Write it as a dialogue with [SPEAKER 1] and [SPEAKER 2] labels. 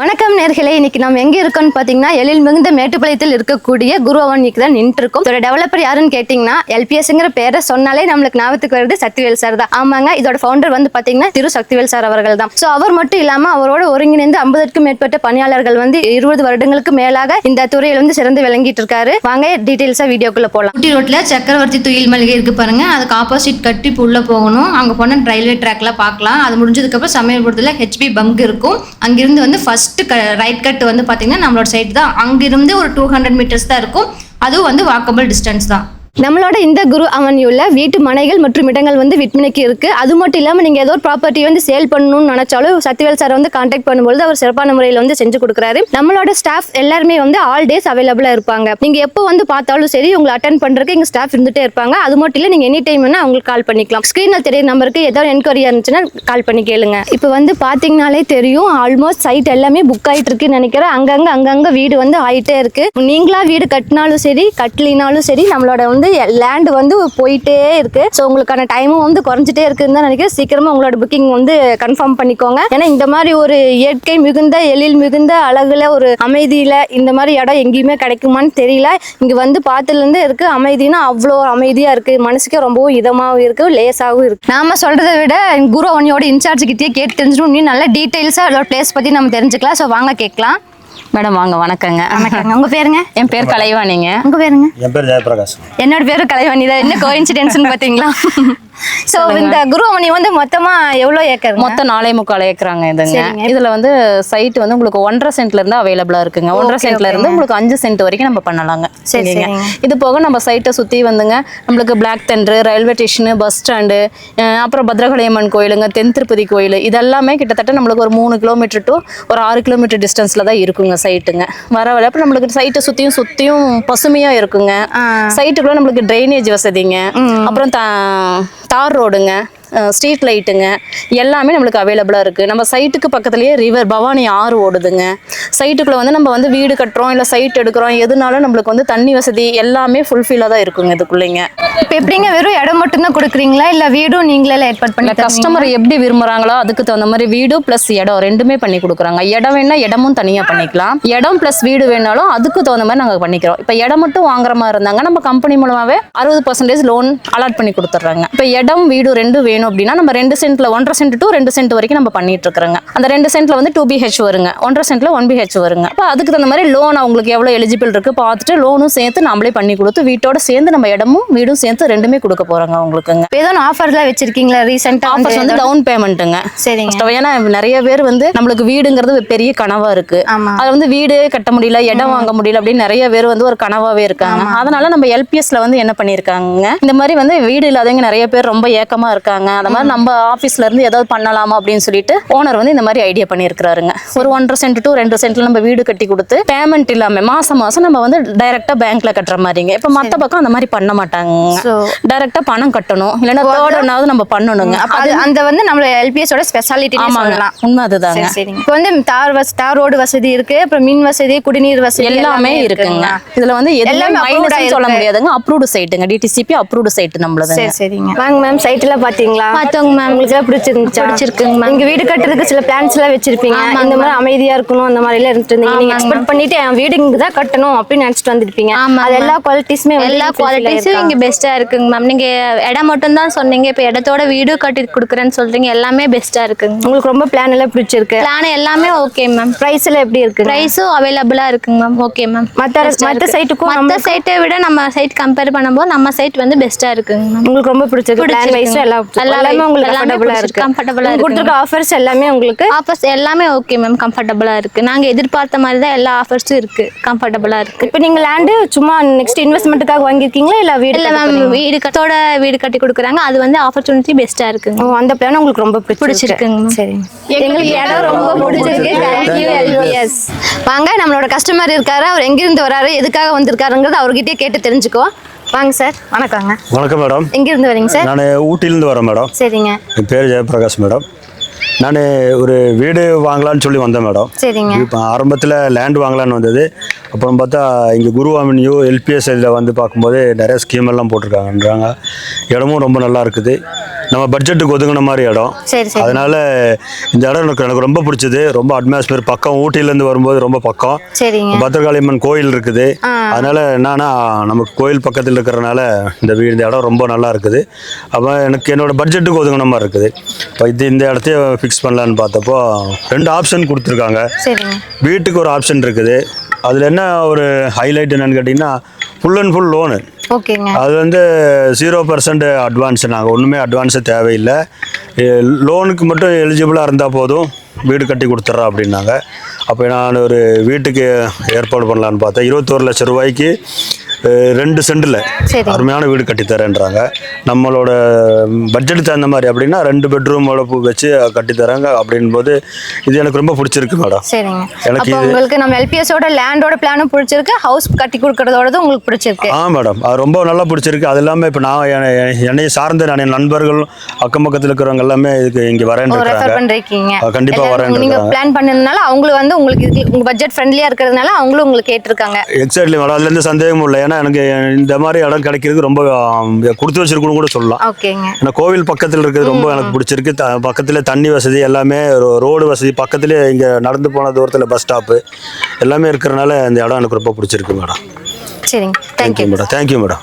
[SPEAKER 1] வணக்கம் நேர்களே இன்னைக்கு நம்ம எங்க இருக்கோம்னு பாத்தீங்கன்னா எழில் மிகுந்த மேட்டுப்பாளையத்தில் இருக்கக்கூடிய குரு இன்னைக்கு தான் நின்று இருக்கும் இதோட டெவலப்பர் யாருன்னு கேட்டீங்கன்னா எல்பிஎஸ்ங்கிற பேரை சொன்னாலே நம்மளுக்கு ஞாபகத்துக்கு வருது சக்திவேல் சார் தான். ஆமாங்க இதோட ஃபவுண்டர் வந்து பாத்தீங்கன்னா திரு சக்திவேல் சார் அவர்கள் தான். ஸோ அவர் மட்டும் இல்லாம அவரோட ஒருங்கிணைந்து ஐம்பதுக்கும் மேற்பட்ட பணியாளர்கள் வந்து இருபது வருடங்களுக்கு மேலாக இந்த துறையில் வந்து சிறந்து விளங்கிட்டு இருக்காரு. வாங்க டீடைல்ஸா வீடியோக்குள்ள போலாம். குட்டி ரோட்ல சக்கரவர்த்தி துயில் மளிகை இருக்கு பாருங்க. அதுக்கு ஆப்போசிட் கட்டி உள்ள போகணும். அங்க போன ரயில்வே ட்ராக்லாம் பார்க்கலாம். அது முடிஞ்சதுக்கு அப்புறம் சமயபுரத்துல ஹெச்பி பங்க் இருக்கும். அங்கிருந்து வந்து ஃபர்ஸ்ட் ரைட் கட் வந்து பார்த்தீங்கன்னா நம்மளோட சைடு தான். அங்கிருந்து ஒரு டூ ஹண்ட்ரட் மீட்டர்ஸ் தான் இருக்கும். அதுவும் வந்து வாக்கபிள் டிஸ்டன்ஸ் தான். நம்மளோட இந்த குரு அவன்யூவில் வீட்டு மனைகள் மற்றும் இடங்கள் வந்து விற்பனைக்கு இருக்குது அது மட்டும் இல்லாமல் நீங்கள் ஏதோ ஒரு ப்ராப்பர்ட்டி வந்து சேல் பண்ணணும்னு நினச்சாலும் சத்யவேல் சார் வந்து கான்டாக்ட் பண்ணும்போது அவர் சிறப்பான முறையில் வந்து செஞ்சு கொடுக்குறாரு. நம்மளோட ஸ்டாஃப் எல்லாருமே வந்து ஆல் டேஸ் அவைலபிளாக இருப்பாங்க. நீங்கள் எப்போ வந்து பார்த்தாலும் சரி உங்களை அட்டன் பண்ணுறதுக்கு எங்கள் ஸ்டாஃப் இருந்துகிட்டே இருப்பாங்க. அது மட்டும் இல்லை நீங்கள் எனி டைம் வேணால் அவங்களுக்கு கால் பண்ணிக்கலாம். ஸ்க்ரீனில் தெரிய நம்பருக்கு ஏதாவது என்கொயரியாக இருந்துச்சுன்னா கால் பண்ணி கேளுங்க. இப்போ வந்து பார்த்தீங்கனாலே தெரியும் ஆல்மோஸ்ட் சைட் எல்லாமே புக் ஆகிட்டு இருக்குன்னு நினைக்கிறேன். அங்கங்கே அங்கங்கே வீடு வந்து ஆகிட்டே இருக்குது நீங்களாக வீடு கட்டினாலும் சரி கட்டலினாலும் சரி நம்மளோட வந்து லேண்டு வந்து போயிட்டே இருக்கு. ஸோ உங்களுக்கான டைமும் வந்து குறைஞ்சிட்டே இருக்குன்னு தான் நினைக்கிறேன். சீக்கிரமா உங்களோட புக்கிங் வந்து கன்ஃபார்ம் பண்ணிக்கோங்க. ஏன்னா இந்த மாதிரி ஒரு இயற்கை மிகுந்த எழில் மிகுந்த அழகுல ஒரு அமைதியில இந்த மாதிரி இடம் எங்கேயுமே கிடைக்குமான்னு தெரியல. இங்க வந்து பார்த்துலேருந்து இருக்கு. அமைதினா அவ்வளோ அமைதியா இருக்கு. மனசுக்கே ரொம்பவும் இதமாகவும் இருக்கு. லேசாகவும் இருக்கு. நாம சொல்றதை விட குரு அவனியோட இன்சார்ஜ் கிட்டே கேட்டு தெரிஞ்சிடும். இன்னும் நல்ல டீட்டெயில்ஸாக அதோட பிளேஸ் பற்றி நம்ம தெரிஞ்சுக்கலாம். ஸோ வாங்க கேட்கலாம்.
[SPEAKER 2] மேடம் வாங்க வணக்கங்க.
[SPEAKER 1] வணக்கங்க. உங்க பேருங்க?
[SPEAKER 2] என் பேர் கலைவாணிங்க.
[SPEAKER 1] உங்க பேருங்க?
[SPEAKER 3] என் பேர் ஜெயபிரகாஷ்.
[SPEAKER 1] என்னோட பேரு கலைவாணி தான். என்ன கோயின்சிடென்ஸ்னு பாத்தீங்களா? சோ இந்த குருவமணி வந்து மொத்தமா எவ்வளவு ஏக்கர்
[SPEAKER 2] மொத்தம் நாலே முக்கால் ஏக்கராங்க இதுங்க. இதுல வந்து சைட் வந்து உங்களுக்கு ஒன்றரை சென்ட்ல இருந்து அவைலபிளா இருக்குங்க. ஒன்றரை சென்ட்ல இருந்து உங்களுக்கு அஞ்சு சென்ட் வரைக்கும் நம்ம பண்ணலாங்க.
[SPEAKER 1] சரி,
[SPEAKER 2] சரிங்க. இது போக நம்ம சைட்டை சுத்தி வந்துங்க நம்மளுக்கு பிளாக் தென்று ரயில்வே ஸ்டேஷனு பஸ் ஸ்டாண்டு அப்புறம் பத்ரகாளியம்மன் கோயிலுங்க தென் திருப்பதி கோயில் இதெல்லாமே கிட்டத்தட்ட நம்மளுக்கு ஒரு மூணு கிலோமீட்டர் டு ஒரு ஆறு கிலோமீட்டர் டிஸ்டன்ஸ்ல தான் இருக்குங்க சைட்டுங்க வர வர அப்புறம் நம்மளுக்கு சைட்டை சுத்தியும் சுத்தியும் பசுமையா இருக்குங்க. சைட்டுக்குள்ள நம்மளுக்கு ட்ரைனேஜ் வசதிங்க. அப்புறம் தா- தார் ரோடுங்க. ஸ்ட்ரீட் லைட்டுங்க எல்லாமே நம்மளுக்கு அவைலபிளாக இருக்குது நம்ம சைட்டுக்கு பக்கத்துலேயே ரிவர் பவானி ஆறு ஓடுதுங்க. சைட்டுக்குள்ளே வந்து நம்ம வந்து வீடு கட்டுறோம் இல்லை சைட் எடுக்கிறோம் எதுனாலும் நம்மளுக்கு வந்து தண்ணி வசதி எல்லாமே ஃபுல்ஃபில்லாக தான் இருக்குங்க இதுக்குள்ளேங்க
[SPEAKER 1] இப்ப எப்படிங்க வெறும் இடம் மட்டும் தான் கொடுக்குறீங்களா இல்ல வீடும் நீங்களே ஏற்பாடு பண்ணி?
[SPEAKER 2] கஸ்டமர் எப்படி விரும்புறாங்களோ அதுக்கு தகுந்த மாதிரி வீடு ப்ளஸ் இடம் ரெண்டுமே பண்ணி கொடுக்குறாங்க. இடம் வேணா இடமும் தனியாக பண்ணிக்கலாம். இடம் ப்ளஸ் வீடு வேணாலும் அதுக்கு தகுந்த மாதிரி நாங்கள் பண்ணிக்கிறோம். இப்போ இடம் மட்டும் வாங்குற மாதிரி இருந்தாங்க நம்ம கம்பெனி மூலமாகவே அறுபது பர்சன்டேஜ் லோன் அலாட் பண்ணி கொடுத்துட்றாங்க. இப்போ இடம் வீடு ரெண்டும் வேணும் அப்படின்னா நம்ம ரெண்டு சென்ட்ல ஒன்றரை சென்ட் டு ரெண்டு சென்ட் வரைக்கும் நம்ம பண்ணிட்டு இருக்கிறோங்க அந்த ரெண்டு சென்ட்ல வந்து டூ பிஹெச் வருங்க. ஒன்றரை சென்ட்ல ஒன் பிஹெச் வருங்க. அப்போ அதுக்கு தகுந்த மாதிரி லோன் அவங்களுக்கு எவ்வளோ எலிஜிபிள் இருக்கு பார்த்துட்டு லோனும் சேர்த்து நம்மளே பண்ணி கொடுத்து வீட்டோட சேர்ந்து நம்ம இடமும் வீடும் சேர்த்து ரெண்டுமே கொடுக்க போறாங்க அவங்களுக்குங்க.
[SPEAKER 1] ஏதோ ஆஃபர்லாம் வச்சிருக்கீங்களா ரீசெண்டா
[SPEAKER 2] ஆஃபர்ஸ் வந்து டவுன் பேமெண்ட்டுங்க
[SPEAKER 1] சரிங்க.
[SPEAKER 2] ஏன்னா நிறைய பேர் வந்து நம்மளுக்கு வீடுங்கிறது பெரிய கனவா இருக்கு. அது வந்து வீடு கட்ட முடியல இடம் வாங்க முடியல அப்படின்னு நிறைய பேர் வந்து ஒரு கனவாவே இருக்காங்க. அதனால நம்ம எல்பிஎஸ்ல வந்து என்ன பண்ணிருக்காங்க இந்த மாதிரி வந்து வீடு இல்லாதவங்க நிறைய பேர் ரொம்ப ஏக்கமா இருக்காங்க. அந்த மாதிரி நம்ம ஆபீஸ்ல இருந்து ஏதாவது பண்ணலாமா அப்படின்னு சொல்லிட்டு ஓனர் வந்து இந்த மாதிரி ஐடியா பண்ணியிருக்கிறாருங்க. ஒரு ஒன்றரை சென்ட் டு ரெண்டு சென்ட்ல நம்ம வீடு கட்டி கொடுத்து பேமெண்ட் இல்லாம மாசம் மாசம் நம்ம வந்து டைரக்டா பேங்க்ல கட்டுற மாதிரிங்க. இப்ப மத்த பக்கம் அந்த மாதிரி பண்ண மாட்டாங்க டைரக்டா பணம் கட்டணும். இல்லைன்னா தேர்ட் ஒன்னாவது நம்ம பண்ணணுங்க.
[SPEAKER 1] அந்த வந்து நம்மளோட எல்பிஎஸ் ஓட ஸ்பெஷாலிட்டி சொல்லலாம்.
[SPEAKER 2] உண்மை அதுதாங்க.
[SPEAKER 1] இப்போ வந்து தார் தார் ரோடு வசதி இருக்கு. அப்புறம் மின் வசதி குடிநீர் வசதி
[SPEAKER 2] எல்லாமே இருக்குங்க. இதுல வந்து
[SPEAKER 1] எல்லாமே
[SPEAKER 2] மைனஸ் சொல்ல. முடியாதுங்க. அப்ரூவ்டு சைட்டுங்க டிடிசிபி அப்ரூவ்டு சைட் நம்மளதுங்க.
[SPEAKER 1] சரி சரிங்க. வாங்க மேம் சைட் எல்லாம் பாத்தீங்களா?
[SPEAKER 4] பார்த்தோங்க மேம்
[SPEAKER 1] உங்களுக்கு பிடிச்சிருந்துச்சா?
[SPEAKER 4] பிடிச்சிருக்குங்க மேம்.
[SPEAKER 1] நீங்க வீடு கட்டுறதுக்கு சில பிளான்ஸ் எல்லாம் வச்சிருப்பீங்க. இந்த மாதிரி அமைதியா இருக்கணும் அந்த மாதிரி எல்லாம் இருந்துட்டு இருந்தீங்க. நீங்க எக்ஸ்பெக்ட் பண்ணிட்டு என் வீடு இங்க தான் கட்டணும் அப்படின்னு நினைச்சிட்டு வந்திருப்பீங்க. அது எல்லா குவாலிட்டிஸுமே
[SPEAKER 4] எல்லா குவாலிட்டிஸும் இங்க பெஸ்டா இருக்குங்க மேம் நீங்க இடம் மட்டும் தான் சொன்னீங்க. இப்போ இடத்தோட வீடு கட்டி கொடுக்குறேன்னு சொல்றீங்க. எல்லாமே பெஸ்டா இருக்குங்க
[SPEAKER 1] உங்களுக்கு ரொம்ப பிளான் எல்லாம் பிடிச்சிருக்கு.
[SPEAKER 4] பிளான் எல்லாமே ஓகே மேம்
[SPEAKER 1] பிரைஸ் எல்லாம் எப்படி இருக்கு
[SPEAKER 4] ப்ரைஸும் அவைலபிளா இருக்குங்க மேம் ஓகே மேம்
[SPEAKER 1] மத்த மத்த சைட்டுக்கும்
[SPEAKER 4] மற்ற சைட்டை விட நம்ம சைட் கம்பேர் பண்ணும்போது நம்ம சைட் வந்து பெஸ்டா இருக்குங்க மேம்
[SPEAKER 1] உங்களுக்கு ரொம்ப பிடிச்சிருக்கு. Plan wise. எல்லாம்
[SPEAKER 4] எல்லாமே-
[SPEAKER 1] உங்களுக்கு கம்ஃபர்டபுளா. இருக்கு. நீங்க கொடுத்துருக்க ஆஃபர்ஸ் எல்லாமே உங்களுக்கு
[SPEAKER 4] ஆஃபர்ஸ் எல்லாமே ஓகே மேம் கம்ஃபர்டபுளா இருக்கு. நாங்க எதிர்பார்த்த மாதிரி தான் எல்லா ஆஃபர்ஸும் இருக்கு. கம்ஃபர்டபுளா இருக்கு.
[SPEAKER 1] இப்போ நீங்க லேண்டு சும்மா நெக்ஸ்ட் இன்வெஸ்ட்மெண்ட்டுக்காக வாங்கியிருக்கீங்களா? இல்ல வீடு
[SPEAKER 4] இல்ல மேம் வீடு கட்டோட வீடு கட்டி கொடுக்குறாங்க. அது வந்து ஆப்பர்ச்சுனிட்டி பெஸ்டா இருக்குங்க.
[SPEAKER 1] ஓ அந்த பிளான் உங்களுக்கு ரொம்ப
[SPEAKER 4] பிடிச்சிருக்குங்க.
[SPEAKER 1] சரி. எங்களுக்கு இடம் ரொம்ப பிடிச்சிருக்கு. தேங்க்யூ எல்பிஎஸ் வாங்க நம்மளோட கஸ்டமர் இருக்காரு. அவர் எங்கிருந்து வராரு? எதுக்காக வந்திருக்காருங்கிறது அவர்கிட்டயே கேட்டு தெரிஞ்சுக்கோ வாங்க சார். வணக்கங்க.
[SPEAKER 3] வணக்கம் மேடம்.
[SPEAKER 1] எங்கிருந்து வரீங்க சார்?
[SPEAKER 3] நான் ஊட்டியிலேருந்து வரேன் மேடம்.
[SPEAKER 1] சரிங்க.
[SPEAKER 3] என் பேர் ஜெயபிரகாஷ் மேடம். நான் ஒரு வீடு வாங்கலாம்னு சொல்லி வந்தேன் மேடம்.
[SPEAKER 1] சரிங்க.
[SPEAKER 3] இப்போ ஆரம்பத்தில் லேண்ட் வாங்கலான்னு வந்தது. அப்புறம் பார்த்தா இங்கே குருவாமினியூ எல்பிஎஸ் இதில் வந்து பார்க்கும்போது நிறைய ஸ்கீம் எல்லாம் போட்டிருக்காங்கன்றாங்க. இடமும் ரொம்ப நல்லா இருக்குது. நம்ம பட்ஜெட்டுக்கு ஒதுங்கின மாதிரி இடம்.
[SPEAKER 1] சரி சரி.
[SPEAKER 3] அதனால இந்த இடம் எனக்கு எனக்கு ரொம்ப பிடிச்சது. ரொம்ப அட்மாஸ்பியர் பக்கம் ஊட்டியிலேருந்து வரும்போது ரொம்ப பக்கம்.
[SPEAKER 1] சரிங்க.
[SPEAKER 3] பத்திரகாளியம்மன் கோயில் இருக்குது. அதனால என்னன்னா நமக்கு கோயில் பக்கத்தில் இருக்கிறனால இந்த வீடு இந்த இடம் ரொம்ப நல்லா இருக்குது. அப்போ எனக்கு என்னோட பட்ஜெட்டுக்கு ஒதுங்கின மாதிரி இருக்குது. இப்போ இது இந்த இடத்தைய ஃபிக்ஸ் பண்ணலான்னு பார்த்தப்போ ரெண்டு ஆப்ஷன் கொடுத்துருக்காங்க. வீட்டுக்கு ஒரு ஆப்ஷன் இருக்குது. அதில் என்ன ஒரு ஹைலைட் என்னன்னு கேட்டிங்கன்னா ஃபுல் அண்ட் ஃபுல் லோனு
[SPEAKER 1] ஓகேங்க.
[SPEAKER 3] அது வந்து ஜீரோ பர்சன்ட் அட்வான்ஸ் நாங்கள் ஒன்றுமே அட்வான்ஸு தேவையில்லை. லோனுக்கு மட்டும் எலிஜிபிளாக இருந்தால் போதும். வீடு கட்டி கொடுத்துட்றோம் அப்படின்னாங்க. அப்போ நான் ஒரு வீட்டுக்கு ஏற்பாடு பண்ணலான்னு பார்த்தேன். இருபத்தோரு லட்சம் ரூபாய்க்கு ரெண்டு சென்டில்
[SPEAKER 1] சரி.
[SPEAKER 3] அருமையான வீடு கட்டி தரேன்றாங்க. நம்மளோட பட்ஜெட் தகுந்த மாதிரி அப்படின்னா ரெண்டு பெட்ரூமோட வச்சு கட்டி தராங்க அப்படின்போது இது எனக்கு ரொம்ப பிடிச்சிருக்கு மேடம்
[SPEAKER 1] சரிங்க.
[SPEAKER 3] எனக்கு
[SPEAKER 1] உங்களுக்கு நம்ம எல்பிஎஸோட லேண்டோட பிளானும் பிடிச்சிருக்கு. ஹவுஸ் கட்டி கொடுக்கறதோடதும் உங்களுக்கு பிடிச்சிருக்கு.
[SPEAKER 3] ஆ மேடம் அது ரொம்ப நல்லா பிடிச்சிருக்கு. அது இல்லாமல் இப்போ நான் என- என்னை சார்ந்த நான் என் நண்பர்கள் அக்கம் பக்கத்தில் இருக்கிறவங்க எல்லாமே இதுக்கு இங்கே வரேன்னு
[SPEAKER 1] ரெஃபர்
[SPEAKER 3] இருக்கிறாங்க.
[SPEAKER 1] பண்றீங்க
[SPEAKER 3] ஆ, கண்டிப்பா
[SPEAKER 1] எல்லாரும்
[SPEAKER 3] வரேன்
[SPEAKER 1] நீங்க
[SPEAKER 3] இருக்காங்க.
[SPEAKER 1] பிளான் பண்ணதுனால அவங்களும் வந்து உங்களுக்கு இது உங்க பட்ஜெட் ஃப்ரெண்ட்லியா இருக்கிறதுனால அவங்களும் உங்களுக்கு கேட்டிருக்காங்க.
[SPEAKER 3] எக்ஸாக்ட்லி மேடம் அதுலேருந்து சந்தேகமும் இல்லை. ஏன்னா எனக்கு இந்த மாதிரி இடம் கிடைக்கிறது ரொம்ப கொடுத்து வச்சிருக்கணும் கூட சொல்லலாம். ஏன்னா கோவில் பக்கத்தில் இருக்கிறது ரொம்ப எனக்கு பிடிச்சிருக்கு. த பக்கத்தில் தண்ணி வசதி எல்லாமே ரோடு வசதி பக்கத்துலேயே இங்கே நடந்து போன தூரத்தில் பஸ் ஸ்டாப்பு எல்லாமே இருக்கிறனால இந்த இடம் எனக்கு ரொம்ப பிடிச்சிருக்கு மேடம்.
[SPEAKER 1] சரிங்க. Thank you
[SPEAKER 3] madam. Thank you madam.